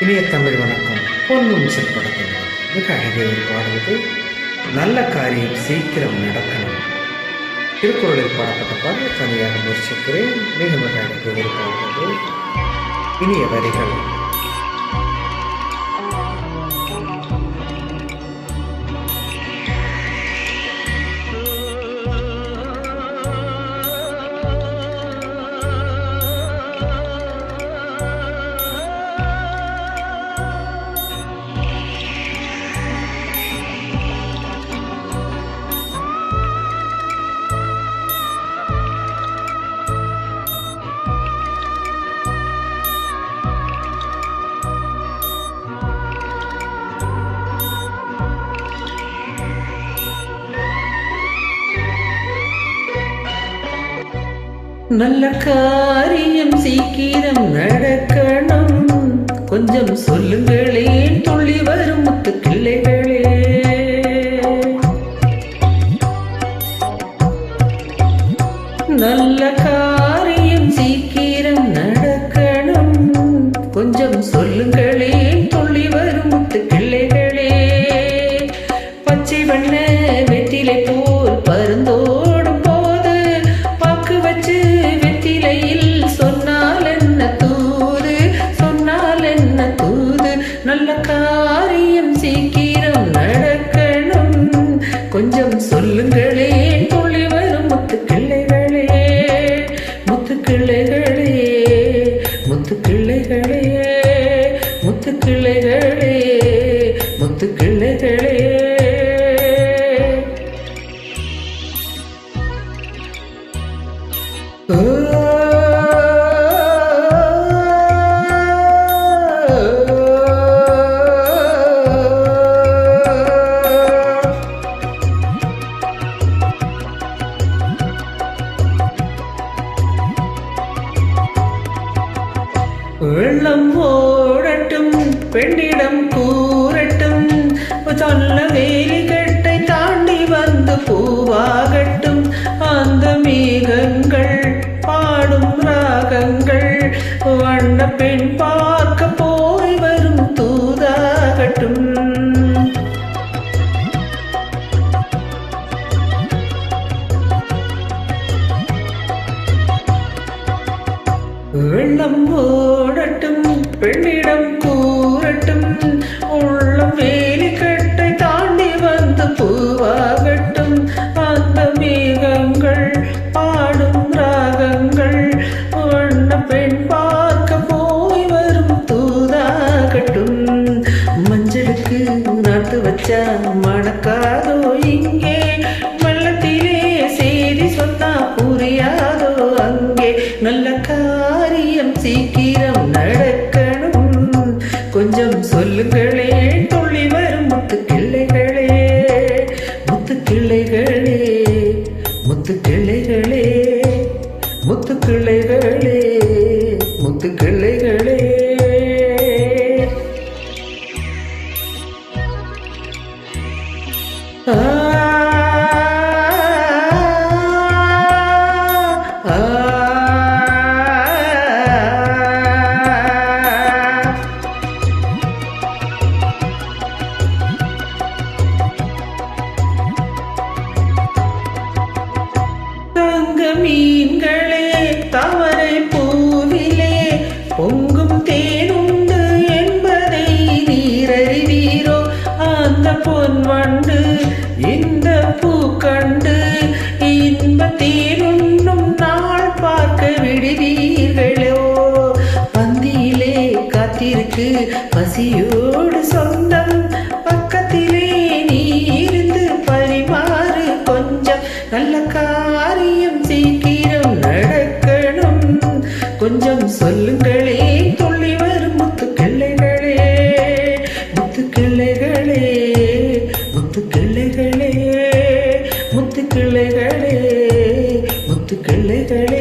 இனிய தமிழ் வணக்கம். பொன்னும் சிற்படத்தில் மிக அழகிய ஒரு பாடுவது நல்ல காரியம் சீக்கிரம் நடக்கணும். திருக்குறளில் பாடப்பட்ட பாடல் தனியாக முயற்சிக்கிறேன். மிக மிக அழகிய ஒரு பாடுவது இனிய வரிகள். நல்ல காரியம் சீக்கிரம் நடக்கணும். கொஞ்சம் சொல்லுங்களேன் துள்ளி வரும் முத்து கிள்ளைகள் வெள்ளம் ஓடட்டும் பெண்ணிடம் கூறட்டும் சொல்ல வேலிகட்டை தாண்டி வந்து பூவாகட்டும். அந்த மேகங்கள் பாடும் ராகங்கள் வண்ண பெண் பார்க்க போய் வரும் தூதாகட்டும். வெள்ளம் ஓடட்டும் பெண்ணிடம் கூறட்டும். உள்ளம் வேலிக்கட்டை தாண்டி வந்து பூவாகட்டும். அந்த மேகங்கள் பாடும் ராகங்கள். வண்ண பெண் பார்க்க போய் வரும் தூதாகட்டும். மஞ்சளுக்கு நாட்டு வச்சா மணக்காதோ இங்கே. வெள்ளத்திலே செய்தி சொன்னா புரியா? தங்க மீன்களே தவறை பூவிலே பொங்கும் தேனுண்டு என்பதை நீரறிவீரோ? அந்த பொன் வண்டு இந்த பூ கண்டு கிள்ளைகளே